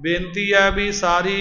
ਬੇਨਤੀ ਹੈ ਵੀ ਸਾਰੀ